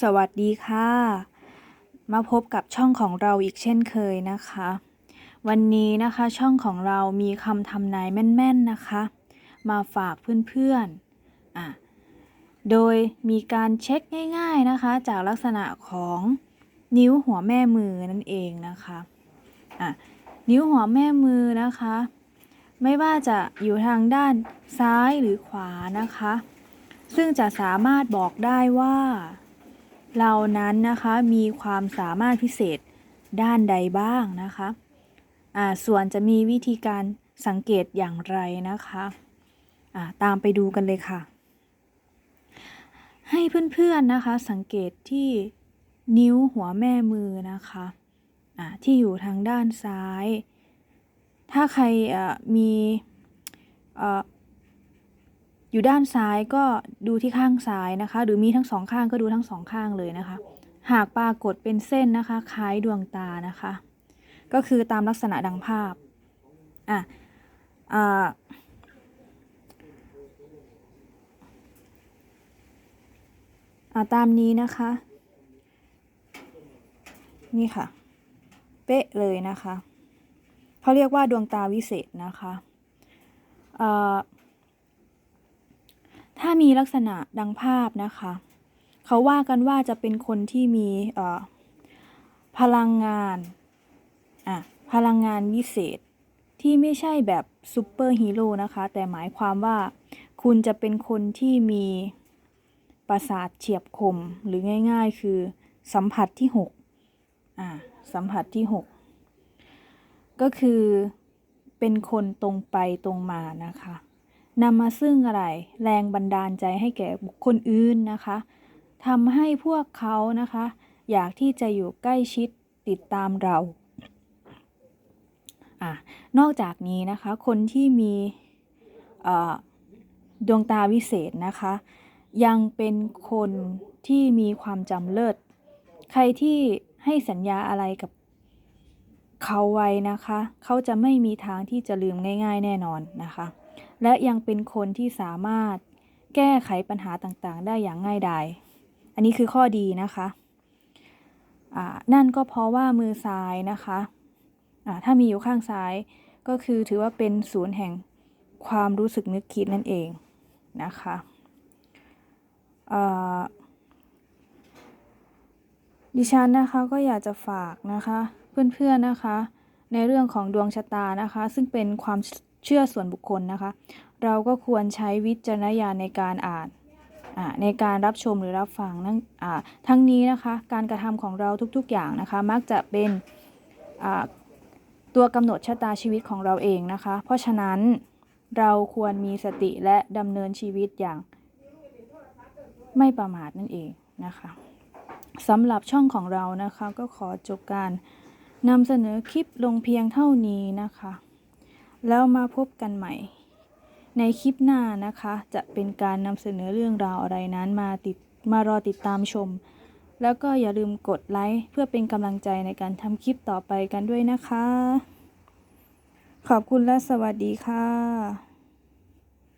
สวัสดีค่ะ มาพบกับช่องของเราอีกเช่นเคยนะคะ วันนี้นะคะช่องของเรามีคำทำนายแม่นๆนะคะ มาฝากเพื่อนๆอะโดยมีการเช็คง่ายๆนะคะ จากลักษณะของนิ้วหัวแม่มือนั่นเองนะคะอะนิ้วหัวแม่มือนะคะ ไม่ว่าจะอยู่ทางด้านซ้ายหรือขวานะคะ ซึ่งจะสามารถบอกได้ว่า เรานั้นนะคะมีความสามารถพิเศษด้านใดบ้างนะคะอ่าส่วนจะมีวิธีการสังเกตอย่างไรนะคะอ่าตามไปดูกันเลยค่ะ ให้เพื่อนๆนะคะสังเกตที่นิ้วหัวแม่มือนะคะอ่าที่อยู่ทางด้านซ้าย ถ้าใครเอ่อมี อยู่ด้านซ้ายก็ดูที่ข้างซ้ายนะคะ หรือมีทั้งสองข้างก็ดูทั้งสองข้างเลยนะคะ หากปรากฏเป็นเส้นนะคะ คล้ายดวงตานะคะ ก็คือตามลักษณะดังภาพอะอ่าอ่าตามนี้นะคะ นี่ค่ะ เป๊ะเลยนะคะเขาเรียกว่าดวงตาวิเศษนะคะอ่อ ถ้ามีลักษณะดังภาพนะคะ เขาว่ากันว่าจะเป็นคนที่มีพลังงานอะพลังงานวิเศษที่ไม่ใช่แบบซูเปอร์ฮีโร่นะคะ แต่หมายความว่าคุณจะเป็นคนที่มีประสาทเฉียบคมหรือง่าย ๆ คือสัมผัสที่6อ่าสัมผัสที่ 6 ก็คือเป็นคนตรงไปตรงมานะคะ นำมาซึ่งอะไร แรงบันดาลใจให้แก่บุคคลอื่นนะคะทำให้พวกเขานะคะ อยากที่จะอยู่ใกล้ชิดติดตามเราอะนอกจากนี้นะคะ คนที่มีดวงตาวิเศษนะคะ ยังเป็นคนที่มีความจำเลิศ ใครที่ให้สัญญาอะไรกับเขาไว้นะคะ เขาจะไม่มีทางที่จะลืมง่าย ๆ แน่นอนนะคะ และยังเป็นคนที่สามารถแก้ไขปัญหาต่างๆ ได้อย่างง่ายดาย อันนี้คือข้อดีนะคะนั่นก็เพราะว่ามือซ้ายนะคะอ่าถ้ามีอยู่ข้างซ้ายก็คือถือว่าเป็นศูนย์แห่งความรู้สึกนึกคิดนั่นเองนะคะดิฉันนะคะก็อยากจะฝากนะคะเพื่อนๆนะคะในเรื่องของดวงชะตานะคะ ซึ่งเป็นความ เชื่อส่วนบุคคลนะคะ เราก็ควรใช้วิจารณญาณในการอ่านในการรับชมหรือรับฟังนั่นทั้งนี้นะคะ การกระทำของเราทุกๆอย่างนะคะ มักจะเป็นตัวกำหนดชะตาชีวิตของเราเองนะคะ เพราะฉะนั้นเราควรมีสติและดำเนินชีวิตอย่างไม่ประมาทนั่นเองนะคะสำหรับช่องของเรานะคะ ก็ขอจบการนำเสนอคลิปลงเพียงเท่านี้นะคะ แล้วมาพบกันใหม่ ในคลิปหน้านะคะ จะเป็นการนำเสนอเรื่องราวอะไรนั้นมาติดมารอติดตามชม แล้วก็อย่าลืมกดไลค์เพื่อเป็นกำลังใจในการทำคลิปต่อไปกันด้วยนะคะ ขอบคุณและสวัสดีค่ะ